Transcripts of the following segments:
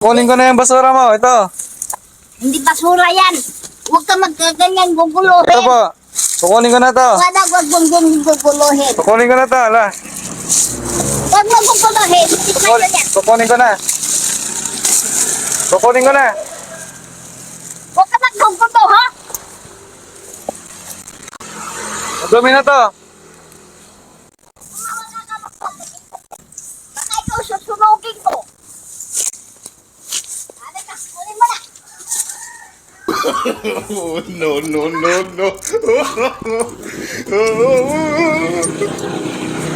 Kunin ko na yung basura mo. Ito. Hindi basura yan. Huwag ka magkaganyan, Ito guguluhin. po. Kukunin ko na to. Wala, huwag mong gung- guguluhin. Kukunin ko na to. Ala. Huwag mong guguluhin. Kukul-. Kukunin ko na. Kukunin ko na. Huwag ka maggugulo, ha? Dumi na to. Baka ikaw susunugin ko. Ano ka? Kunin mo na. Oh, no, no, no, no.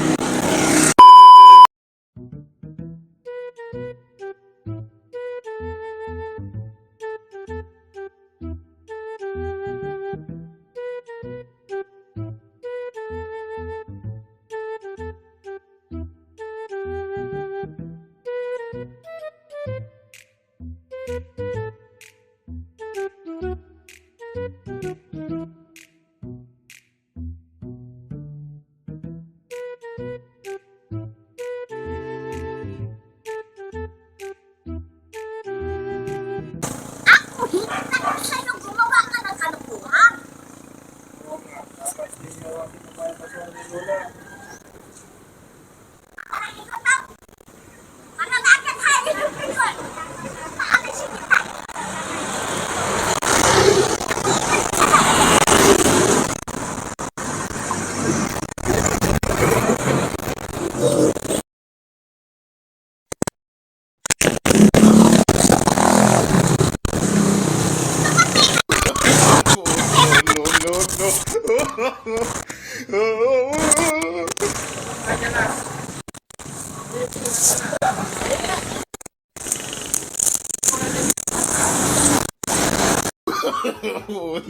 thank you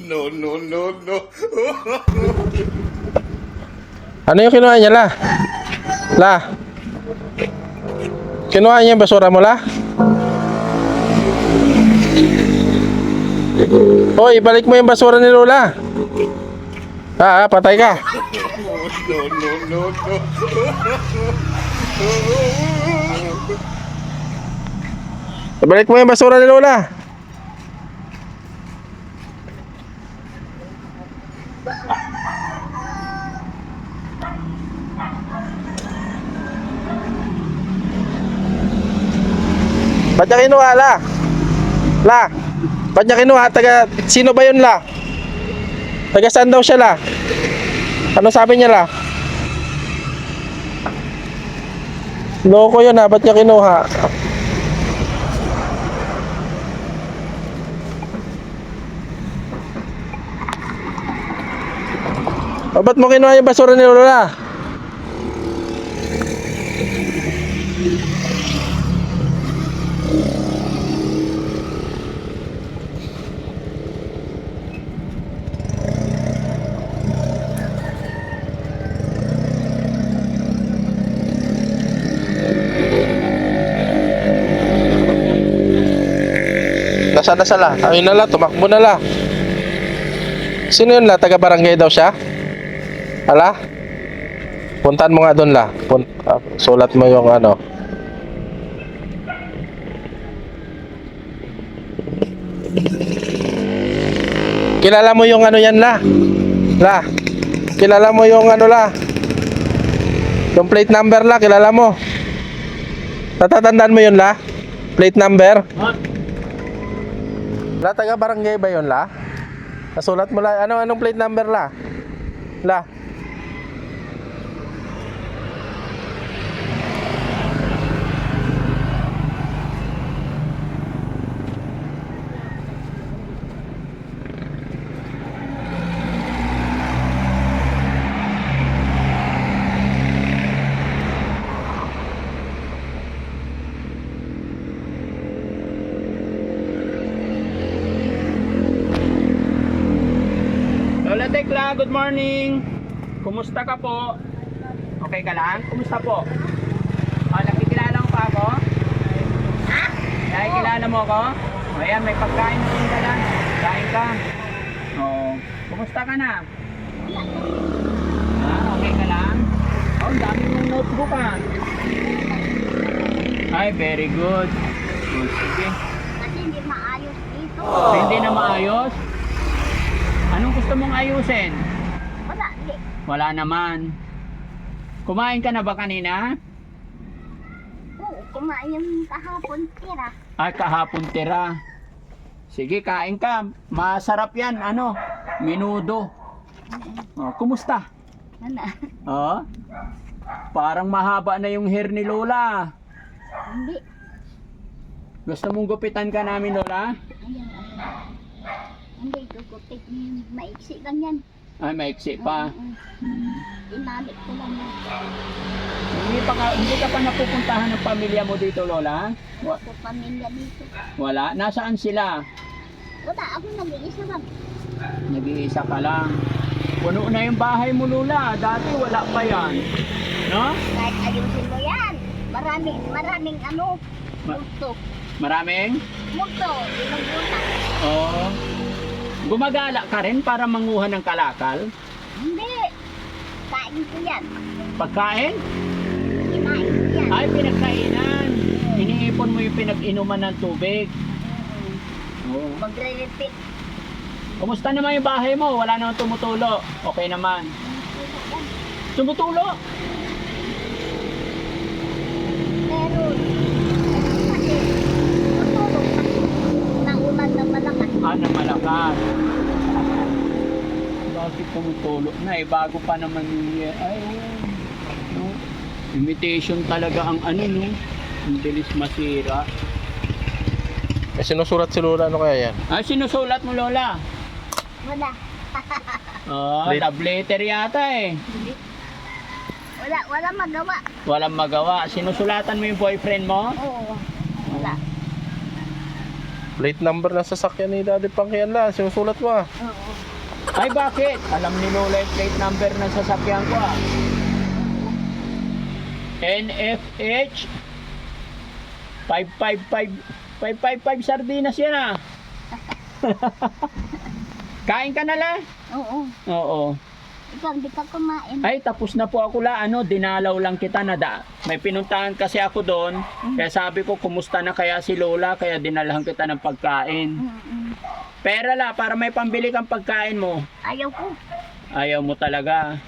no, no, no. No. Ano yung kinuha niya, La? La? Kinuha niya yung basura mo, La? Hoy, balik mo yung basura ni Lola. Ah, ah, patay ka. No, no, no, no. Balik mo yung basura ni Lola. Ba't niya kinuha, La? La? Ba't niya kinuha? Taga, sino ba yun, La? Taga saan daw siya, La? Ano sabi niya, La? Loko yun, ha? Ba't niya kinuha? O, ba't mo kinuha yung basura ni Lola? Nasaan na sala? Ayun na la, tumakbo na la. Sino yun la? Taga barangay daw siya? Ala? Puntahan mo nga doon la. Pun ah, sulat mo yung ano. Kilala mo yung ano yan la? La? Kilala mo yung ano la? Yung plate number la, kilala mo? Natatandaan mo yun la? Plate number? La, taga barangay ba yun la? Nasulat mo la, ano anong plate number la? La. Lola Tekla, good morning. Kumusta ka po? Okay ka lang? Kumusta po? Oh, nakikilala mo pa ako? Ha? Nakikilala mo ako? O, Ayan, may pagkain na rin ka lang. Kain ka. Oh, kumusta ka na? Ah, okay ka lang? Oh, ang dami mong notebook ah. Ay, very good. Oh, sige. Kasi hindi maayos dito. Hindi na maayos? Anong gusto mong ayusin? Wala. Wala naman. Kumain ka na ba kanina? Oo, kumain yung kahapon tira. Ay, kahapon tira. Sige, kain ka. Masarap yan. Ano? Minudo. Oh, kumusta? Ano? Oh? Parang mahaba na yung hair ni Lola. Hindi. Gusto mong gupitan ka namin, Lola? Ayan, ayan. Hindi, gugupit niyo. Maiksi lang yan. Ay, maiksi pa. Inalik ko lang. Hindi, pa ka, hindi ka pa napupuntahan ng pamilya mo dito, Lola? Wa- Sa pamilya dito. Wala? Nasaan sila? Wala, ako nag-iisa lang. Nag-iisa ka lang. Puno na yung bahay mo, Lola. Dati wala pa yan. No? Kahit ayusin mo yan. Maraming, maraming ano. Ma- Multo. Maraming? Multo. Binagbutan. Oo. Gumagala ka rin para manguha ng kalakal? Hindi. Kain ko yan. Pagkain? Kinain ko yan. Ay, pinagkainan. Iniipon mo yung pinag-inuman ng tubig. Oo. Magre-repeat. Kumusta naman yung bahay mo? Wala namang tumutulo. Okay naman. Tumutulo? Pero, kasi, tutulog na ulan na malakas. Ah, na malakas. Bakit tumutulo na eh? Bago pa naman yung. Ay, oh. no? Imitation talaga ang ano, no? Ang bilis masira. May sinusulat si Lola, ano kaya yan? Ay, sinusulat mo, Lola. Wala. Oh, Late. yata eh. Wala, wala magawa. Walang magawa. Sinusulatan mo yung boyfriend mo? Oo. Wala. Plate number ng sasakyan ni Daddy Pang yan la. Sinusulat mo ah. Oo. Ay, bakit? Alam ni Lola yung plate number ng sasakyan ko ah. NFH 555 555 sardinas yan ah. Kain ka na la? Oo. Oo. Ikaw, hindi ka kumain. Ay, tapos na po ako la. Ano, dinalaw lang kita na da. May pinuntahan kasi ako doon. Kaya sabi ko, kumusta na kaya si Lola? Kaya dinalahan kita ng pagkain. Mm-mm. Pera la, para may pambili kang pagkain mo. Ayaw ko. Ayaw mo talaga.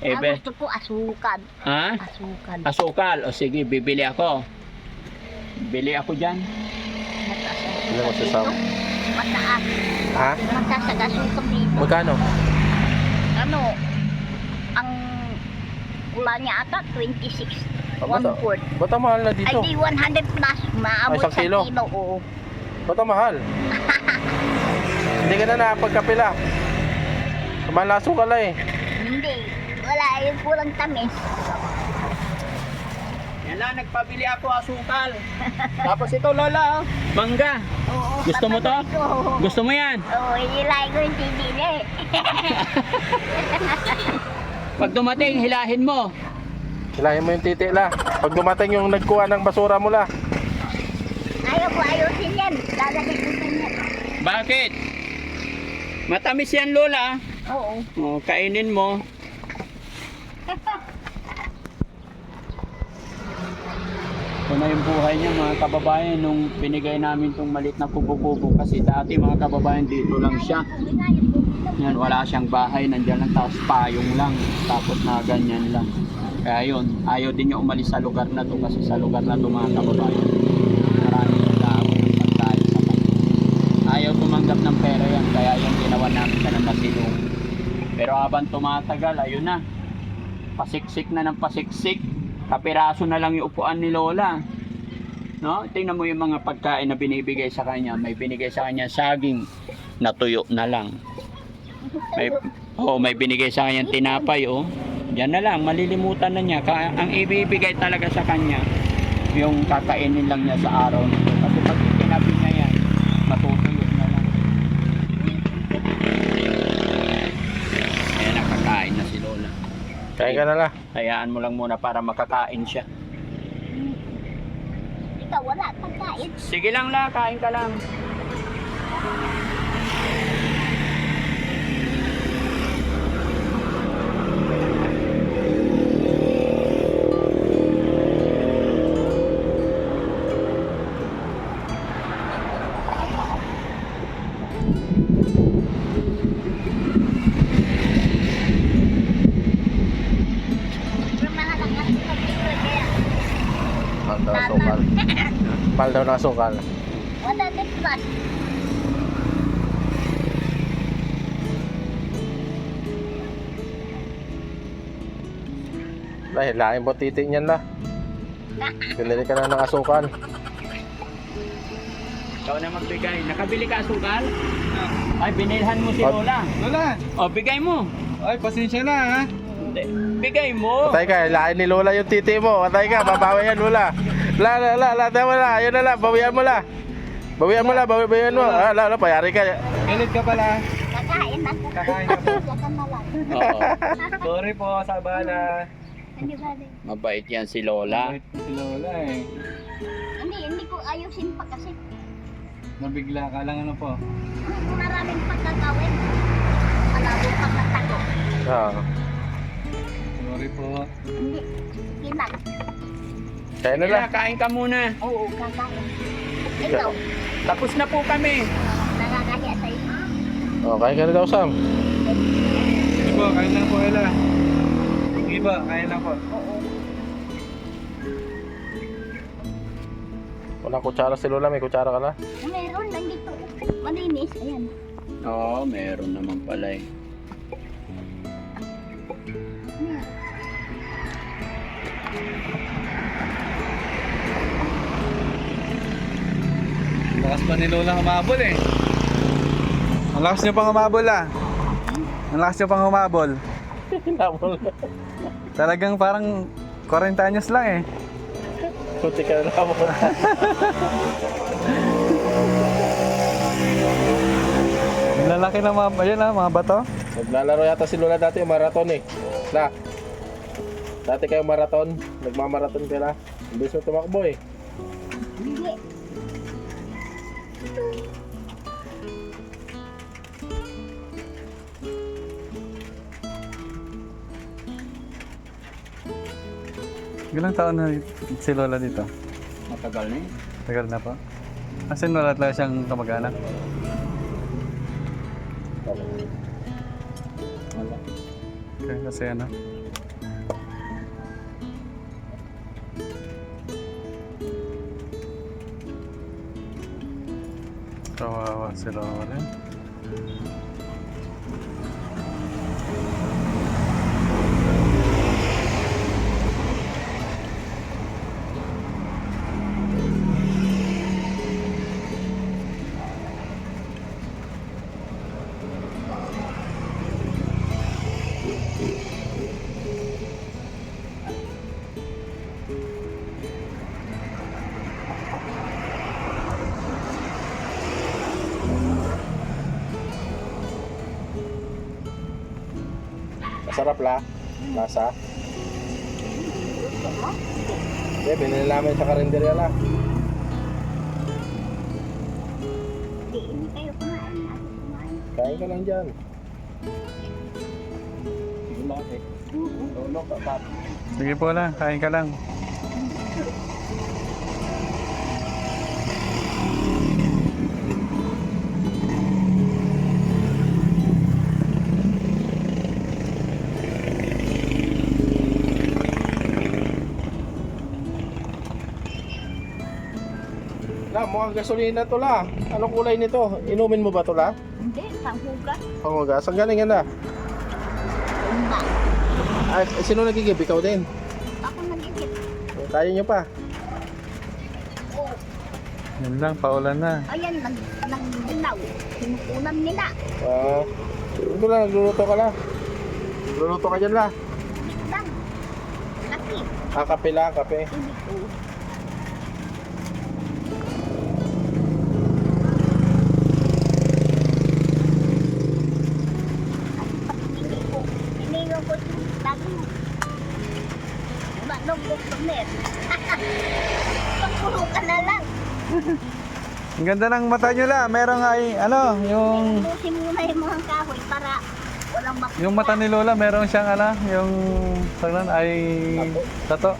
Eh, be, gusto ko asukal. ha? Asukal. Asukal. O sige, bibili ako. Bili ako dyan. Mataas. Ilan mo sasama? Mataas. Ha? Mataas asukal dito. Magkano? Ano? Ang ula niya ata 26. Ah, One bata- fourth. Ba't ang mahal na Ay dito? di 100 plus. Maabot Ay, isang sa kilo? kilo. Oo. Ba't ang mahal? Hindi ka na nakapagkapila. Kumalaso ka lang eh. Hindi. Wala. Yung kulang tamis. Yan lang, nagpabili ako asukal. Tapos ito, Lola, oh. mangga. Oo. Gusto mo to? kapatid ko. Gusto mo yan? Oo. Ilay ko yung eh. Pag dumating, hilahin mo. Hilahin mo yung titi la. Pag dumating yung nagkuha ng basura mo la. Ayaw ko ayusin yan. Lalagay ko sa yan. Bakit? Matamis yan, Lola. Oo. O, kainin mo. Ito na yung buhay niya mga kababayan nung binigay namin tong malit na kubo-kubo kasi dati mga kababayan dito lang siya. Yan, wala siyang bahay, nandiyan lang tapos payong lang, tapos na ganyan lang. Kaya yun, ayaw din niya umalis sa lugar na to kasi sa lugar na to mga kababayan. Maraming nag-aabot ng pagkain. Ayaw tumanggap ng pera yan, kaya yung ginawa namin siya ng masilong. Pero habang tumatagal, ayun na. Pasiksik na ng pasiksik. Kapiraso na lang yung upuan ni Lola. No? Tingnan mo yung mga pagkain na binibigay sa kanya. May binigay sa kanya saging natuyo na lang. May oh, may binigay sa kanya tinapay oh. Diyan na lang, malilimutan na niya. Ka- ang ibibigay talaga sa kanya, yung kakainin lang niya sa araw nito. Kasi pag itinabi niya yan, matutuyo na lang. Ayan, nakakain na si Lola. Kain ka na la. Hayaan mo lang muna para makakain siya. Ikaw wala pagkain. Sige lang la, kain ka lang. Mahal daw ng asukal. 100 plus. La, hilahin mo titi niyan la. Pinili ka na ng asukal. Ikaw na magbigay. Nakabili ka asukal? Ay, binilhan mo si Lola. Lola! O, bigay mo. Ay, pasensya na ha. Hindi. Bigay mo. Patay ka, hilahin ni Lola yung titi mo. Patay ka, babawi yan Lola. La, la, la, la, tama la. Ayun na la, bawian mo la. Bawian mo la, bawi- bawian mo. Ah, la, la, payari ka. Galit ka pala. Kakain na. Kakain na po. Na. Oo. Sorry po, sa bala. Hindi ba rin? Mabait yan si Lola. Bait si Lola eh. Hindi, hindi ko ayusin pa kasi Nabigla ka lang ano po. maraming pagkagawin. Malabo pagkatago. Ah, Sorry po. Hindi, sige lang. Kaya na la. Lola, kain ka muna. Oo, kakain. Ikaw, Tapos na po kami. nakakahiya sa iyo. Oh, kaya ka na daw, Sam. Sige po, kain lang po Ella. Sige po, kain lang po. Oo. Walang kutsara si Lola, may kutsara ka na. Meron lang dito. Malinis. Ayan. Oo, meron naman pala eh. Lakas pa ni Lola humabol eh. Ang lakas niyo pang humabol ah. Ang lakas niyo pang humabol. Hinabol. Talagang parang 40 anyos lang eh. Kunti ka na mo. Ang lalaki ng mga, ayun ah, mga bato. Naglalaro yata si Lola dati yung marathon eh. La. Dati kayo marathon, nagmamarathon ka na. Imbes mo tumakbo eh. Hindi. Ilang taon na si Lola dito? Matagal na eh. Tagal na po. Asin wala talaga siyang kamag-anak. Wala. Okay, kasi ano. Kawawa si Lola. Masarap la. Lasa. Eh, binili namin sa karinderya la. Kain ka lang dyan. Sige po lang, kain ka lang. Mukhang gasolina to la. Anong kulay nito? Inumin mo ba to la? Hindi, panghugas. Pangugas. Ang galing yan la. Ay, sino nagigib? Ikaw din. Ako nag-isip. Kaya nyo pa. Oo. Yun lang, paulan na. Ayan, nag, nagdilaw. Sinukunan nila. Ah, ito lang, nagluluto ka la. Nagluluto ka dyan la. Lang. Laki. Ah, kape la, kape. Hindi ko. Ganda ng mata nyo la. Merong ay, ano, yung... Ubusin muna yung mga kahoy para walang makuha. Yung mata ni Lola, meron siyang ano, yung saglan ay tato.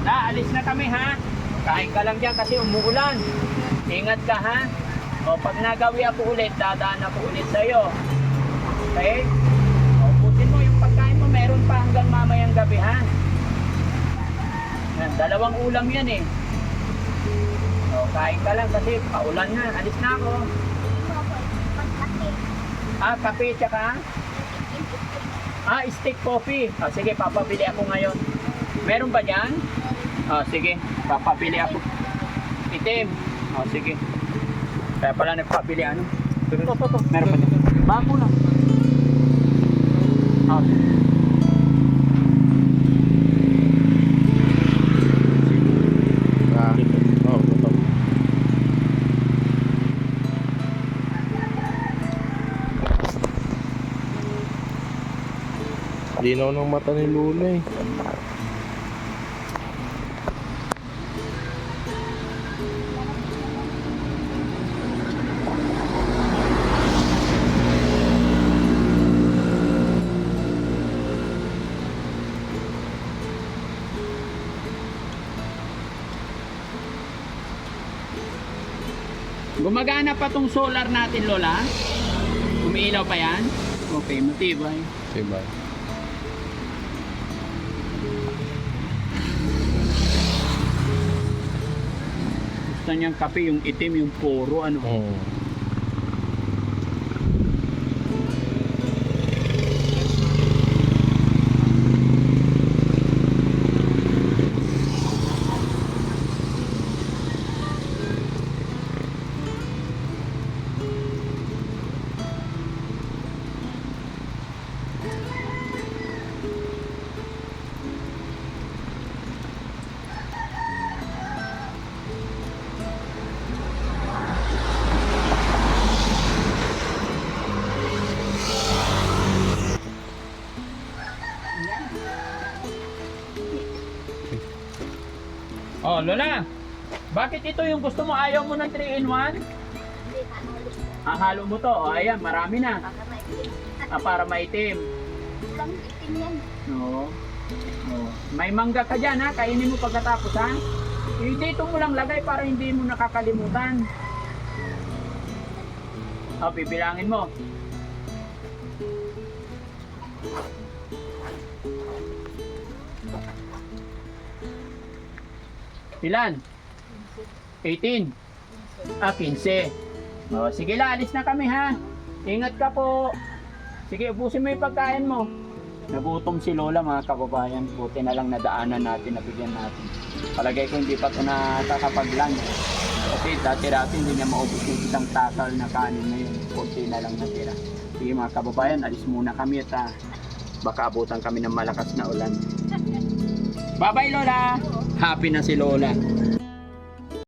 Na, alis na kami ha. Kain ka lang dyan kasi umuulan. Ingat ka ha. O pag nagawi ako ulit, dadaan ako ulit sa'yo. Okay? O ubusin mo yung pagkain mo, meron pa hanggang mamayang gabi ha. Yan, dalawang ulam yan eh. O kain ka lang kasi paulan na. Alis na ako. Ah, kape tsaka? Ah, stick coffee. Ah, sige, papabili ako ngayon. Meron ba dyan? Ah, sige, papabili ako. Itim. Ah, sige. Kaya pala nagpabili ano? Ito, ito, ito. Meron pa dyan. Bago lang. Ah, Ah, oh, ito. Linaw ng mata ni Lula eh. Gumagana pa tong solar natin, Lola? Umiilaw pa yan? Okay, matibay. Diba? Gusto niyang kape, yung itim, yung puro, ano. Mm. Oh, Lola. Bakit ito yung gusto mo? Ayaw mo ng 3 in 1? Hindi na ulit. Ah, halo mo to. Oh, ayan, marami na. Ah, para maitim. Ulang itim yan. No. No. May mangga ka dyan ha. Kainin mo pagkatapos ha. Eh, dito mo lang lagay para hindi mo nakakalimutan. Oh, bibilangin mo. Ilan? 18. Ah, 15. Oh, sige la, na kami ha. Ingat ka po. Sige, ubusin mo yung pagkain mo. Nagutom si Lola mga kababayan. Buti na lang nadaanan natin, nabigyan natin. Palagay ko hindi pa ito nakakapag-lunch. Kasi dati-dati hindi niya maubos yung isang takal na kanin ngayon. Kunti na lang natira. Sige mga kababayan, alis muna kami at ah, baka abutan kami ng malakas na ulan. Bye-bye Lola! Happy na si Lola.